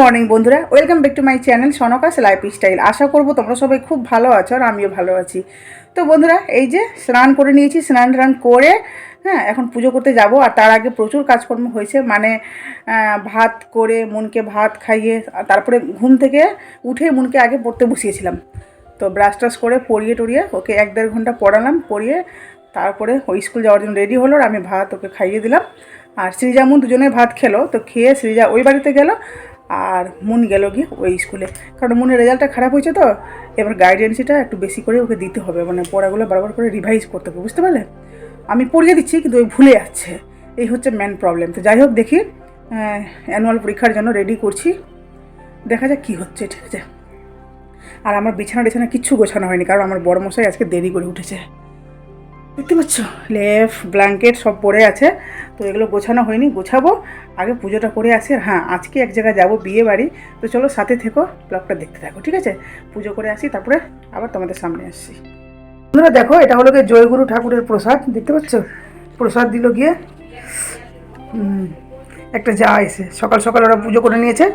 Morning বন্ধুরা, welcome back to my channel সনকাস life style আশা করব তোমরা সবাই খুব ভালো আছো আর আমিও ভালো আছি। তো বন্ধুরা, এই যে স্নান করে নিয়েছি, স্নান টান করে হ্যাঁ এখন পুজো করতে যাব আর তার আগে প্রচুর কাজকর্ম হয়েছে। মানে ভাত করে মনকে ভাত খাইয়ে, তারপরে ঘুম থেকে উঠে মনকে আগে পড়তে বসিয়েছিলাম। তো ব্রাশ টাশ করে পরিয়ে টরিয়ে ওকে এক দেড় ঘণ্টা পড়ালাম, পড়িয়ে তারপরে ওই স্কুল যাওয়ার জন্য রেডি হলো আর আমি ভাত ওকে খাইয়ে দিলাম। আর শ্রীজামুন দুজনে ভাত খেলো, তো খেয়ে শ্রীজা ওই বাড়িতে গেল আর মন গেল গিয়ে ওই স্কুলে। কারণ মনের রেজাল্টটা খারাপ হয়েছে তো, এবার গাইডেন্সিটা একটু বেশি করে ওকে দিতে হবে মানে পড়াগুলো বারবার করে রিভাইজ করতে হবে, বুঝতে পারলে? আমি পড়িয়ে দিচ্ছি, কিন্তু ওই ভুলে যাচ্ছে। এই হচ্ছে মেন প্রবলেম তো যাই হোক, দেখি অ্যানুয়াল পরীক্ষার জন্য রেডি করছি। দেখা যাক কী হচ্ছে, ঠিক আছে? আর আমার বিছানা টিছানা কিচ্ছু গোছানো হয়নি, কারণ আমার বড় মশাই আজকে দেরি করে উঠেছে। দেখতে পাচ্ছ? লেফ, ব্ল্যাঙ্কেট সব পড়ে আছে। তো এগুলো গোছানো হয়নি, গোছাবো। আগে পুজোটা করে আসি। আর হ্যাঁ আজকে এক জায়গায় যাব, বিয়ে বাড়ি। তো চলো সাথে থেকো, ব্লগটা দেখতে থাকো, ঠিক আছে? পুজো করে আসি, তারপরে আবার তোমাদের সামনে আসছি বন্ধুরা দেখো, এটা হলো গিয়ে জয়গুরু ঠাকুরের প্রসাদ, দেখতে পাচ্ছ? প্রসাদ দিল গিয়ে একটা যা এসে, সকাল সকাল ওরা পুজো করে নিয়েছে।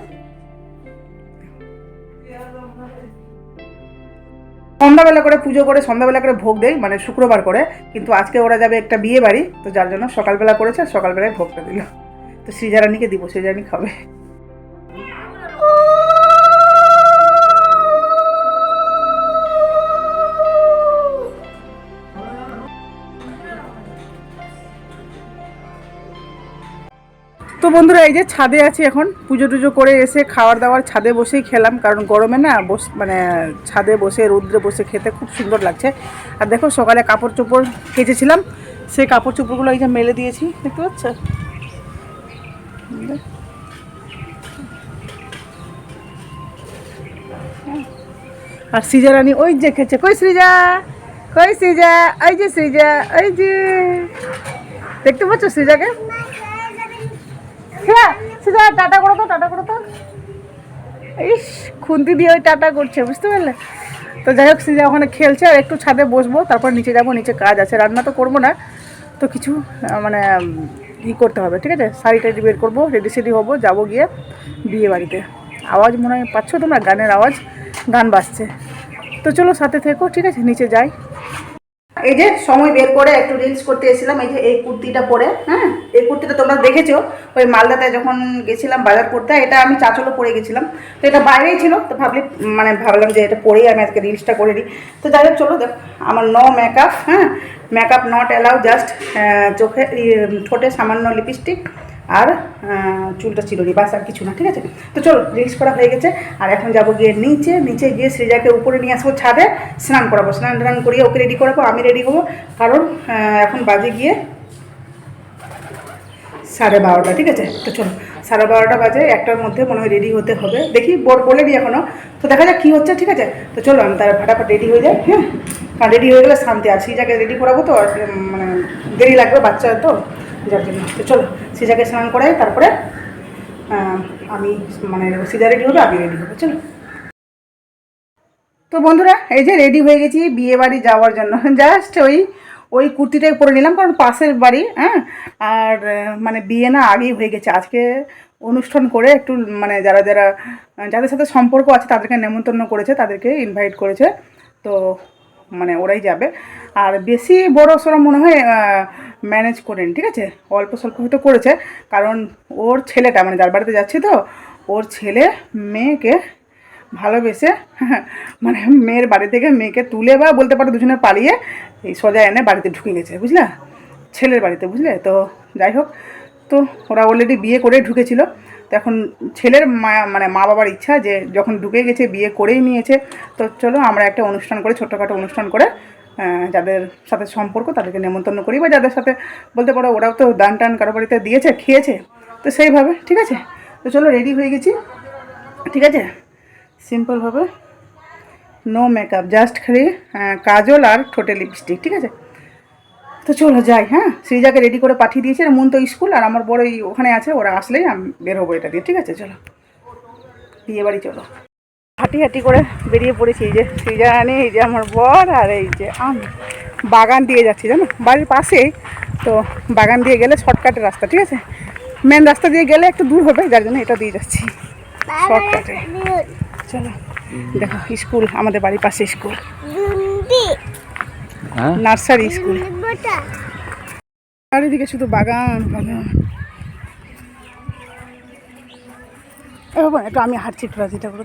সন্ধ্যাবেলা করে পুজো করে সন্ধ্যাবেলা করে ভোগ দেয় মানে শুক্রবার করে। কিন্তু আজকে ওরা যাবে একটা বিয়ে বাড়ি, তো যার জন্য সকালবেলা করেছে আর সকালবেলায় ভোগটা দিল। তো শ্রীজারানীকে দিব, শ্রীজারানি খাবে। তো বন্ধুরা, এই যে ছাদে আছি এখন। পুজো টুজো করে এসে খাওয়ার দাওয়ার ছাদে বসেই খেলাম, কারণ গরমে না বস মানে ছাদে বসে, রৌদ্রে বসে খেতে খুব সুন্দর লাগছে। আর দেখো, সকালে কাপড় চোপড় কেচেছিলাম সেই কাপড় চোপড়গুলো এই যে মেলে দিয়েছি, দেখতে পাচ্ছ? আর সৃজা রানী, ওই যে খেছে কই সৃজা? কই সৃজা? ওই যে সৃজা, ওই যে। দেখতে পাচ্ছ সৃজাকে? হ্যাঁ সেটা টাটা করো তো, টাটা করো তো। ইস, খুন্তি দিয়ে ওই টাটা করছে, বুঝতে পারলে? তো যাই হোক সিজা ওখানে খেলছে, আর একটু ছাদে বসবো, তারপর নিচে যাব, নিচে কাজ আছে। রান্না তো করব না, তো কিছু মানে ই করতে হবে, ঠিক আছে? শাড়ি টাড়ি বের করব, রেডি সেডি হব, যাব গিয়ে বিয়ে বাড়িতে। আওয়াজ মনে হয় পাচ্ছ তোমরা? গানের আওয়াজ, গান বাজছে। তো চলো, সাথে থেকো, ঠিক আছে? নিচে যাই। এই যে সময় বের করে একটু রিলস করতে এসেছিলাম, এই যে এই কুর্তিটা পরে হ্যাঁ? এই কুর্তিটা তোমরা দেখেছ, ওই মালদাতে যখন গেছিলাম বাজার করতে, এটা আমি চাচলো পরে গেছিলাম। তো এটা বাইরেই ছিল, তো ভাবলি মানে ভাবলাম যে এটা পরেই আমি আজকে রিলসটা করে দিই তো যাই হোক, চলো দেখ, আমার ন মেকআপ হ্যাঁ? মেকআপ নট অ্যালাউ জাস্ট চোখে ঠোঁটে সামান্য লিপস্টিক আর চুলটা চিরুনি বাস আর কিছু না, ঠিক আছে? তো চলো, রিলস করা হয়ে গেছে, আর এখন যাব গিয়ে নিচে নিচে গিয়ে সৃজাকে উপরে নিয়ে আসব ছাদে, স্নান করাবো, স্নান টান করিয়ে ওকে রেডি করাবো, আমি রেডি হব, কারণ এখন বাজে গিয়ে সাড়ে বারোটা, ঠিক আছে? তো চলো, সাড়ে বারোটা বাজে, একটার মধ্যে মনে হয় রেডি হতে হবে। দেখি, বোর বলেনি এখনও তো দেখা যাক কী হচ্ছে, ঠিক আছে? তো চলো, আমি তার ফাটাফাট রেডি হয়ে যাই হ্যাঁ? রেডি হয়ে গেলে শান্তি, আর সিজাকে রেডি করাবো তো মানে দেরি লাগবে বাচ্চা তো। যার জন্য তো চলো, সিজাকে স্নান করাই, তারপরে আমি মানে সিজা রেডি হবে, আমি রেডি হব, চলো। তো বন্ধুরা, এই যে রেডি হয়ে গেছি বিয়ে বাড়ি যাওয়ার জন্য। জাস্ট ওই ওই কুর্তিটাই পরে নিলাম, কারণ পাশের বাড়ি হ্যাঁ? আর মানে বিয়ে না আগেই হয়ে গেছে। আজকে অনুষ্ঠান করে একটু মানে যারা যারা, যাদের সাথে সম্পর্ক আছে, তাদেরকে নেমন্তন্ন করেছে, তাদেরকে ইনভাইট করেছে। তো মানে ওরাই যাবে। আর বেশি বড় সড়ো মনে হয় ম্যানেজ করেন, ঠিক আছে? অল্প স্বল্প হয়তো করেছে, কারণ ওর ছেলেটা মানে যার বাড়িতে যাচ্ছে তো, ওর ছেলে মেয়েকে ভালোবেসে মানে মেয়ের বাড়ি থেকে মেয়েকে তুলে বা বলতে পারো দুজনে পালিয়ে এই সোজা এনে বাড়িতে ঢুকে গেছে, বুঝলা? ছেলের বাড়িতে, বুঝলে? তো যাই হোক, তো ওরা অলরেডি বিয়ে করে ঢুকেছিল। তো এখন ছেলের মা মানে মা বাবার ইচ্ছা যে যখন ঢুকে গেছে, বিয়ে করেই নিয়েছে। তো চলো আমরা একটা অনুষ্ঠান করে ছোটোখাটো অনুষ্ঠান করে যাদের সাথে সম্পর্ক তাদেরকে নেমন্তন্ন করি বা যাদের সাথে বলতে পারো ওরাও তো দান টান কারও বাড়িতে দিয়েছে, খেয়েছে। তো সেইভাবে, ঠিক আছে? তো চলো রেডি হয়ে গেছি। ঠিক আছে? সিম্পলভাবে নো মেকআপ জাস্ট খালি কাজল আর ঠোঁটে লিপস্টিক ঠিক আছে? তো চলো যাই হ্যাঁ? শ্রীজাকে রেডি করে পাঠিয়ে দিয়েছে মন তো স্কুল, আর আমার বড় ওখানে আছে, ওরা আসলেই আমি বের হব এটা দিয়ে, ঠিক আছে? চলো। বিয়ে বাড়ি চলো। হাঁটি হাঁটি করে বেরিয়ে পড়েছি এই যে শ্রীজা রানী এই যে আমার বর আর এই যে আমি। বাগান দিয়ে যাচ্ছি জানো? বাড়ির পাশেই। তো বাগান দিয়ে গেলে শর্টকাটের রাস্তা ঠিক আছে? মেন রাস্তা দিয়ে গেলে একটু দূর হবে যার জন্য এটা দিয়ে যাচ্ছি। শর্টকাটে চলো দেখো স্কুল আমাদের বাড়ির পাশে স্কুল হ্যাঁ? নার্সারি স্কুল চারিদিকে শুধু বাগান বাগান। এ বাবা, একটু আমি হাঁটছি একটু রাজিটা করে।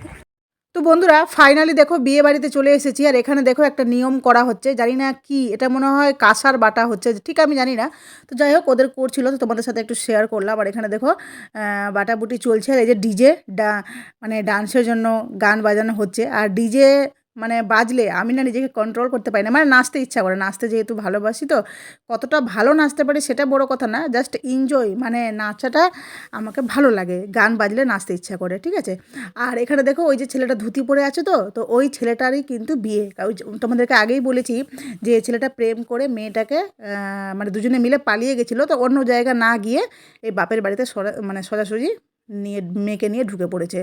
তো বন্ধুরা ফাইনালি দেখো বিয়ে বাড়িতে চলে এসেছি আর এখানে দেখো একটা নিয়ম করা হচ্ছে। জানি না কি, এটা মনে হয় কাঁসার বাটা হচ্ছে, ঠিক আমি জানি না। তো যাই হোক, ওদের করছিল তো তোমাদের সাথে একটু শেয়ার করলাম। আর এখানে দেখো বাটাবুটি চলছে, আর এই যে ডিজে ডা মানে ডান্সের জন্য গান বাজানো হচ্ছে। আর ডিজে মানে বাজলে আমি না নিজেকে কন্ট্রোল করতে পারি না। মানে নাচতে ইচ্ছা করে, নাচতে যেহেতু ভালোবাসি তো, কতটা ভালো নাচতে পারি সেটা বড় কথা না জাস্ট এনজয় মানে নাচাটা আমাকে ভালো লাগে, গান বাজলে নাচতে ইচ্ছা করে, ঠিক আছে? আর এখানে দেখো ওই যে ছেলেটা ধুতি পরে আছে তো তো ওই ছেলেটারই কিন্তু বিয়ে। তোমাদেরকে আগেই বলেছি যে ছেলেটা প্রেম করে মেয়েটাকে মানে দুজনে মিলে পালিয়ে গেছিল তো অন্য জায়গা না গিয়ে এই বাপের বাড়িতে সরা মানে সোজাসুজি নিয়ে, মেয়েকে নিয়ে ঢুকে পড়েছে।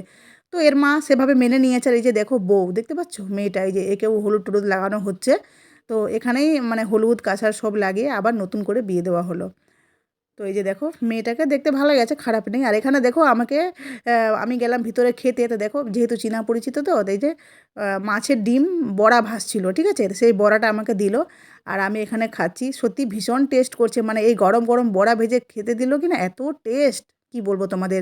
তো এর মা সেভাবে মেনে নিয়েছে আর এই যে দেখো বউ, দেখতে পাচ্ছ? মেয়েটা, এই যে একেও হলুদ টলুদ লাগানো হচ্ছে। তো এখানেই মানে হলুদ, কাঁসার সব লাগিয়ে আবার নতুন করে বিয়ে দেওয়া হলো। তো এই যে দেখো, মেয়েটাকে দেখতে ভালো গেছে খারাপ নেই। আর এখানে দেখো আমাকে আমি গেলাম ভিতরে খেতে। তো দেখো, যেহেতু চীনা পরিচিত তো এই যে মাছের ডিম বড়া ভাসছিল ঠিক আছে? সেই বড়াটা আমাকে দিল। আর আমি এখানে খাচ্ছি। সত্যি ভীষণ টেস্ট করছে। মানে এই গরম গরম বড়া ভেজে খেতে দিল কি না এত টেস্ট কি বলব তোমাদের?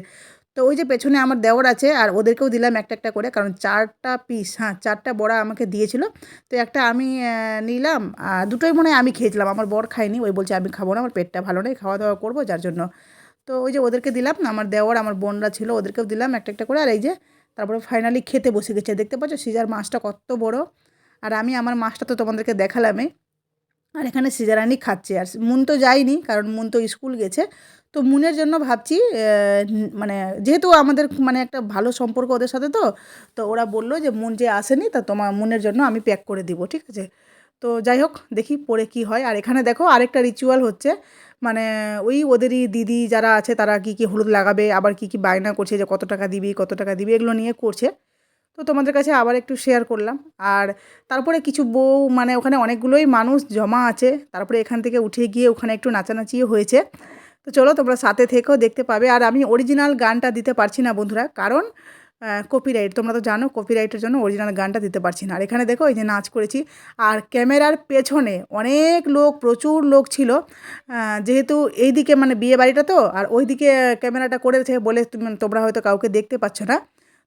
তো ওই যে পেছনে আমার দেওর আছে আর ওদেরকেও দিলাম একটা একটা করে, কারণ চারটা পিস হ্যাঁ চারটা বড়া আমাকে দিয়েছিল। তো একটা আমি নিলাম, আর দুটোই মনে হয় আমি খেয়েছিলাম। আমার বর খায়নি, ওই বলছে আমি খাব না, আমার পেটটা ভালো নেই খাওয়া দাওয়া করব, যার জন্য। তো ওই যে ওদেরকে দিলাম, আমার দেওয়ার আমার বোনরা ছিল, ওদেরকেও দিলাম একটা একটা করে, আর এই যে তারপরে ফাইনালি খেতে বসে গেছে। দেখতে পাচ্ছ, সিজার মাছটা কত বড়। আর আমি আমার মাছটা তো তোমাদেরকে দেখালামই। আর এখানে সিজারানি খাচ্ছে, আর মুন তো যায়নি, কারণ মুন তো স্কুল গেছে। তো মুনের জন্য ভাবছি মানে যেহেতু আমাদের মানে একটা ভালো সম্পর্ক ওদের সাথে তো তো ওরা বলল যে মুন যে আসেনি তা তোমার মুনের জন্য আমি প্যাক করে দিব, ঠিক আছে? তো যাই হোক, দেখি পরে কি হয়। আর এখানে দেখো আরেকটা রিচুয়াল হচ্ছে মানে ওই ওদেরই দিদি যারা আছে তারা কি কি হলুদ লাগাবে, আবার কি কি বায়না করছে যে কত টাকা দিবি, কত টাকা দিবি, এগুলো নিয়ে করছে। তো তোমাদের কাছে আবার একটু শেয়ার করলাম। আর তারপরে কিছু বউ মানে ওখানে অনেকগুলোই মানুষ জমা আছে, তারপরে এখান থেকে উঠে গিয়ে ওখানে একটু নাচানাচিও হয়েছে। তো চলো তোমরা সাথে থেকেও দেখতে পাবে। আর আমি অরিজিনাল গানটা দিতে পারছি না বন্ধুরা, কারণ কপিরাইট তোমরা তো জানো কপিরাইটের জন্য অরিজিনাল গানটা দিতে পারছি না। আর এখানে দেখো এই যে নাচ করেছি। আর ক্যামেরার পেছনে অনেক লোক, প্রচুর লোক ছিল যেহেতু এইদিকে মানে বিয়ে বাড়িটা তো, আর ওইদিকে ক্যামেরাটা করেছে বলে তুমি- তোমরা হয়তো কাউকে দেখতে পাচ্ছ না।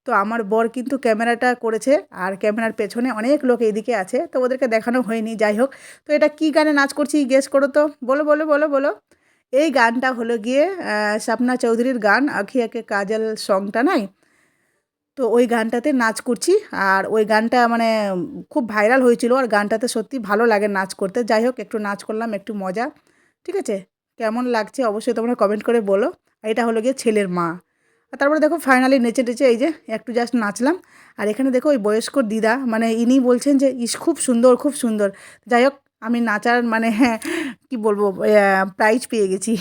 তো আমার বর কিন্তু ক্যামেরাটা করেছে, আর ক্যামেরার পেছনে অনেক লোক এইদিকে আছে। তো ওদেরকে দেখানো হয়নি, যাই হোক। তো এটা কি গানে নাচ করছি গেস করো তো। বলো বলো বলো বলো। এই গানটা হলো গিয়ে আহ, স্বপ্না চৌধুরীর গান আখি আঁকে কাজল সংটা নাই? তো ওই গানটাতে নাচ করছি। আর ওই গানটা মানে খুব ভাইরাল হয়েছিল আর গানটাতে সত্যি ভালো লাগে নাচ করতে। যাই হোক একটু নাচ করলাম একটু মজা। ঠিক আছে? কেমন লাগছে অবশ্যই তোমরা কমেন্ট করে বলো। আর এটা হলো গিয়ে ছেলের মা। আর তারপরে দেখো ফাইনালি নেচে টেচে এই যে একটু জাস্ট নাচলাম। আর এখানে দেখো ওই বয়স্ক দিদা মানে ইনি বলছেন যে ইস খুব সুন্দর খুব সুন্দর। যাই হোক আমি নাচার মানে হ্যাঁ কী বলব প্রাইজ পেয়ে গেছি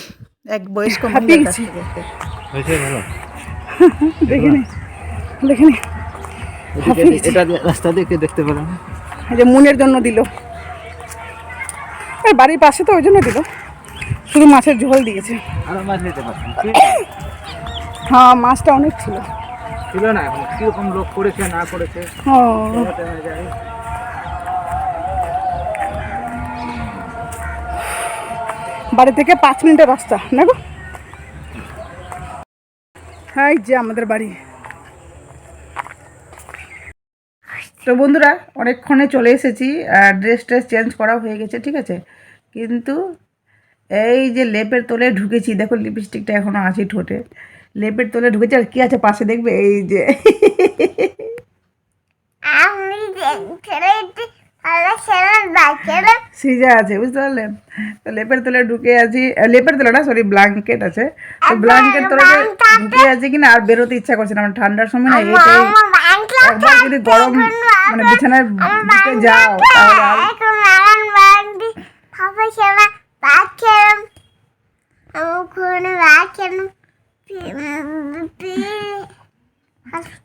এক বয়স্ক মহিলার কাছ থেকে। দেখে নি দেখে নি। এটা দিয়ে- রাস্তা দেখে দেখতে এই যে মুনের জন্য দিল। বাড়ির পাশে তো ওই জন্য দিল। শুধু মাছের ঝোল দিয়েছে। আরও মাছ নিতে পারতাম হ্যাঁ মাছটা অনেক ছিল। ছিল না এখন। কীরকম লোক করেছে না করেছে? ও। বাড়ি থেকে পাঁচ মিনিটের রাস্তা গো? হ্যাঁ যে আমাদের বাড়ি। তো বন্ধুরা, অনেকক্ষণে চলে এসেছি, আর ড্রেস ট্রেস চেঞ্জ করা হয়ে গেছে, ঠিক আছে? কিন্তু এই যে লেপের তলে ঢুকেছি, দেখো লিপস্টিকটা এখনও আছে ঠোঁটে। লেপের তলে ঢুকেছি, আর কি আছে পাশে দেখবে? এই যে। সিজা আছে বুঝতে পারলেন তো লেপের তলে ঢুকে আছি লেপের তলে না সরি ব্ল্যাঙ্কেট আছে। তো ব্ল্যাঙ্কেট তলে ঢুকে আছি কিনা আর বেরোতে ইচ্ছা করছে না আমার ঠান্ডার সময় না এটাই একবার যদি গরম মানে বিছানায় ঢুকে যাও তাহলে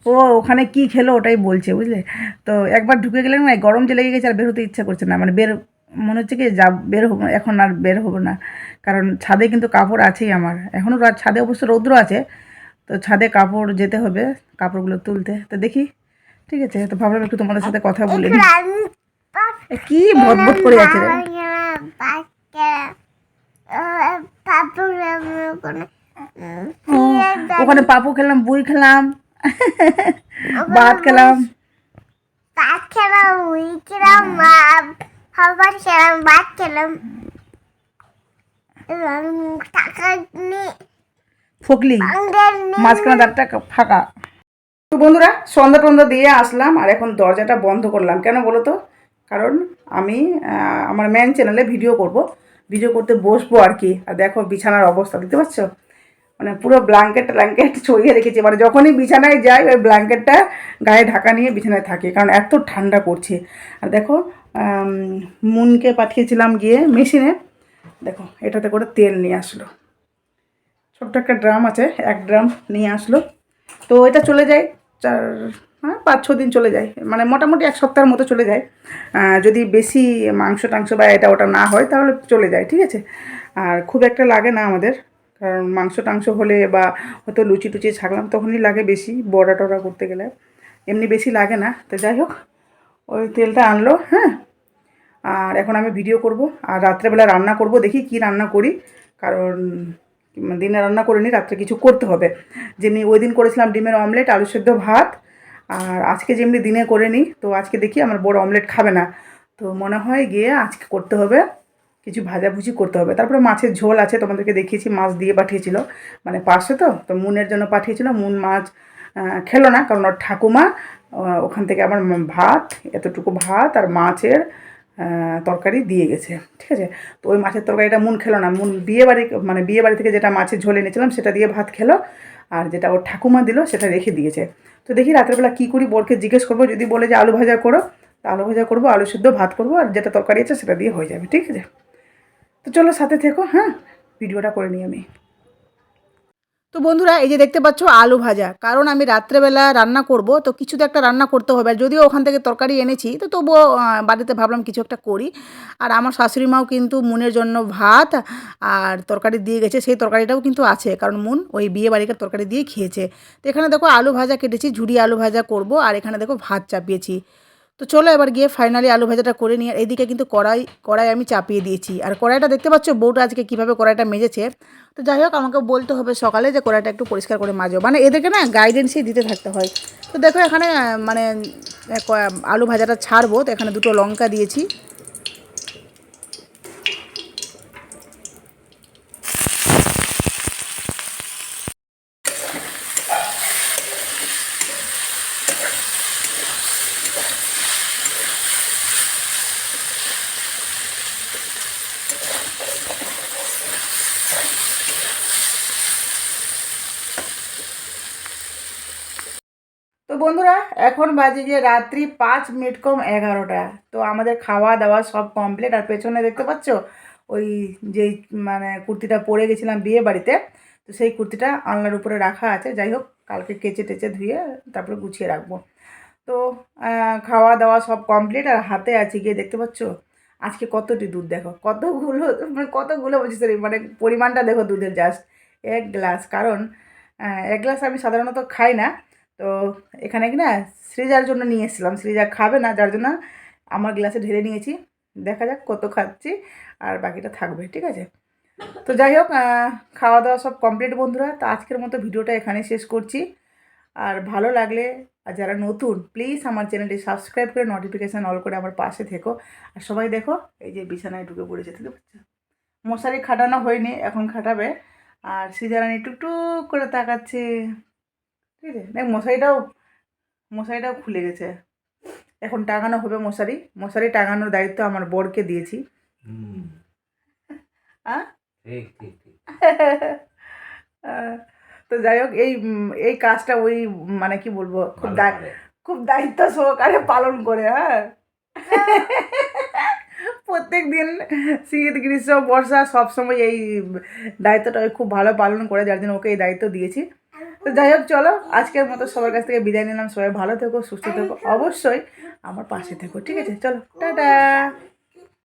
ও ওখানে কি খেলো ওটাই বলছে বুঝলে? তো একবার ঢুকে গেলে না গরম যে লেগে গেছে আর বেরোতে ইচ্ছা করছে না মানে বের মনে হচ্ছে কি যা বের হব এখন আর বের হব না কারণ ছাদে কিন্তু কাপড় আছেই আমার এখনও ছাদে অবশ্য রৌদ্র আছে তো ছাদে কাপড় যেতে হবে কাপড়গুলো তুলতে তো দেখি ঠিক আছে তো ভাবলাম একটু তোমাদের সাথে কথা বলে কি ভদভদ করে আছে ওখানে পাপু খেলাম বুই খেলাম ভাত খেলাম। ভাত খেলাম উই খেলাম খাবার খেলাম ভাত খেলাম। এবং টাকা নিয়ে ফকলি মাঝখানে দাঁতটা ফাঁকা। তো বন্ধুরা সন্ধ্যা টন্ধা দিয়ে আসলাম আর এখন দরজাটা বন্ধ করলাম। কেন বলো তো? কারণ আমি আমার ম্যান চ্যানেলে ভিডিও করব। ভিডিও করতে বসবো আর কি। আর দেখো বিছানার অবস্থা দেখতে পাচ্ছ? মানে পুরো ব্ল্যাঙ্কেট ট্ল্যাঙ্কেট ছড়িয়ে রেখেছি। মানে যখনই বিছানায় যাই, ওই ব্ল্যাঙ্কেটটা গায়ে ঢাকা নিয়ে বিছানায় থাকি, কারণ এত ঠান্ডা করছে আর দেখো মুনকে পাঠিয়েছিলাম গিয়ে মেশিনে। দেখো, এটাতে করে তেল নিয়ে আসলো। ছোট্ট একটা ড্রাম আছে, এক ড্রাম নিয়ে আসলো। তো এটা চলে যায় চার হ্যাঁ পাঁচ, ছ দিন চলে যায়। মানে মোটামুটি এক সপ্তাহের মতো চলে যায়। যদি বেশি মাংস টাংস বা এটা ওটা না হয়, তাহলে চলে যায়, ঠিক আছে? আর খুব একটা লাগে না আমাদের। কারণ মাংস টাংস হলে বা হয়তো লুচি টুচি ছাকলাম তখনই লাগে বেশি, বড়া টড়া করতে গেলে। এমনি বেশি লাগে না, তো যাই হোক, ওই তেলটা আনলো হ্যাঁ। আর এখন আমি ভিডিও করব, আর রাত্রেবেলা রান্না করব, দেখি কি রান্না করি। কারণ দিনে রান্না করিনি রাত্রে কিছু করতে হবে। যেমনি ওই দিন করেছিলাম ডিমের অমলেট, আলু সেদ্ধ ভাত, আর আজকে যেমনি দিনে করে নিই, তো আজকে দেখি আমার বড় অমলেট খাবে না। তো মনে হয় গিয়ে আজকে করতে হবে। কিছু ভাজাভুজি করতে হবে। তারপরে মাছের ঝোল আছে, তোমাদেরকে দেখিয়েছি, মাছ দিয়ে পাঠিয়েছিল। মানে পাশে তো? তো মুনের জন্য পাঠিয়েছিল। মুন মাছ খেলো না, কারণ ওর ঠাকুমা ওখান থেকে আমার ভাত, এতটুকু ভাত আর মাছের তরকারি দিয়ে গেছে। ঠিক আছে? তো ওই মাছের তরকারিটা মুন খেলো না। মুন বিয়ে বাড়ি মানে বিয়ে বাড়ি থেকে যেটা মাছের ঝোল এনেছিলাম, সেটা দিয়ে ভাত খেলো আর যেটা ওর ঠাকুমা দিল, সেটা রেখে দিয়েছে। তো দেখি রাত্রেবেলা কী করি, বরকে জিজ্ঞেস করব, যদি বলে যে আলু ভাজা করো, তা আলু ভাজা করব, আলু সিদ্ধ ভাত করব, আর যেটা তরকারি আছে, সেটা দিয়ে হয়ে যাবে। ঠিক আছে? তো চলো সাথে থেকো হ্যাঁ? ভিডিওটা করে নিই আমি। তো বন্ধুরা, এই যে দেখতে পাচ্ছ আলু ভাজা। কারণ আমি রাত্রেবেলা রান্না করব, তো কিছু তো একটা রান্না করতে হবে। আর যদিও ওখান থেকে তরকারি এনেছি, তো তবুও বাড়িতে ভাবলাম কিছু একটা করি। আর আমার শাশুড়ি মাও কিন্তু মুনের জন্য ভাত আর তরকারি দিয়ে গেছে। সেই তরকারিটাও কিন্তু আছে, কারণ মুন ওই বিয়ে বাড়িকার তরকারি দিয়ে খেয়েছে। তো এখানে দেখো আলু ভাজা কেটেছি ঝুড়ি আলু ভাজা করব, আর এখানে দেখো ভাত চাপিয়েছি। তো চলো এবার গিয়ে ফাইনালি আলু ভাজাটা করে নিয়ে, এদিকে কিন্তু কড়াই কড়াই আমি চাপিয়ে দিয়েছি। আর কড়াইটা দেখতে পাচ্ছ বউটা আজকে কীভাবে কড়াইটা মেজেছে? তো যাই হোক আমাকে বলতে হবে সকালে যে কড়াইটা একটু পরিষ্কার করে মাজো। মানে এদেরকে না গাইডেন্সই দিতে থাকতে হয়। তো দেখো এখানে মানে আলু ভাজাটা ছাড়বো। তো এখানে দুটো লঙ্কা দিয়েছি তো বন্ধুরা এখন বাজে গিয়ে রাত্রি পাঁচ মিনিট কম এগারোটা। তো আমাদের খাওয়া দাওয়া সব কমপ্লিট আর পেছনে দেখতে পাচ্ছ? ওই যেই মানে কুর্তিটা পরে গেছিলাম বিয়ে বাড়িতে, তো সেই কুর্তিটা আলনার উপরে রাখা আছে। যাই হোক, কালকে কেচে টেচে ধুয়ে তারপরে গুছিয়ে রাখব। তো খাওয়া দাওয়া সব কমপ্লিট আর হাতে আছে গিয়ে দেখতে পাচ্ছ? আজকে কতটি দুধ দেখো? কতগুলো মানে কতগুলো বলছি সরি মানে পরিমাণটা দেখো দুধের জাস্ট এক গ্লাস কারণ এক গ্লাস আমি সাধারণত খাই না। তো এখানে কি না সৃজার জন্য নিয়ে এসেছিলাম। সৃজা খাবে না, যার জন্য আমার গ্লাসে ঢেলে নিয়েছি। দেখা যাক কত খাচ্ছি আর বাকিটা থাকবে, ঠিক আছে? তো যাই হোক খাওয়া দাওয়া সব কমপ্লিট বন্ধুরা। তো আজকের মতো ভিডিওটা এখানে শেষ করছি। আর ভালো লাগলে, আর যারা নতুন প্লিজ আমার চ্যানেলটি সাবস্ক্রাইব করে নোটিফিকেশান অল করে আমার পাশে থেকো। আর সবাই দেখো, এই যে বিছানায় ঢুকে পড়েছে, দেখতে পাচ্ছ? মশারি খাটানো হয়নি, এখন খাটাবে। আর সিজারানি টুকটুক করে তাকাচ্ছে। ঠিক আছে? দেখ মশারিটাও মশারিটাও খুলে গেছে। এখন টাঙানো হবে মশারি। মশারি টাঙানোর দায়িত্ব আমার বরকে দিয়েছি। তো যাই হোক এই এই কাজটা ওই মানে কি বলব খুব দায় খুব দায়িত্ব সহকারে পালন করে হ্যাঁ? প্রত্যেক দিন শীত গ্রীষ্ম বর্ষা সবসময় এই দায়িত্বটা ওই খুব ভালো পালন করে যার জন্য ওকে এই দায়িত্ব দিয়েছি। তো যাই হোক চলো আজকের মতো সবার কাছ থেকে বিদায় নিলাম। সবাই ভালো থেকো সুস্থ থেকো। অবশ্যই আমার পাশে থেকো ঠিক আছে? চলো টাটা!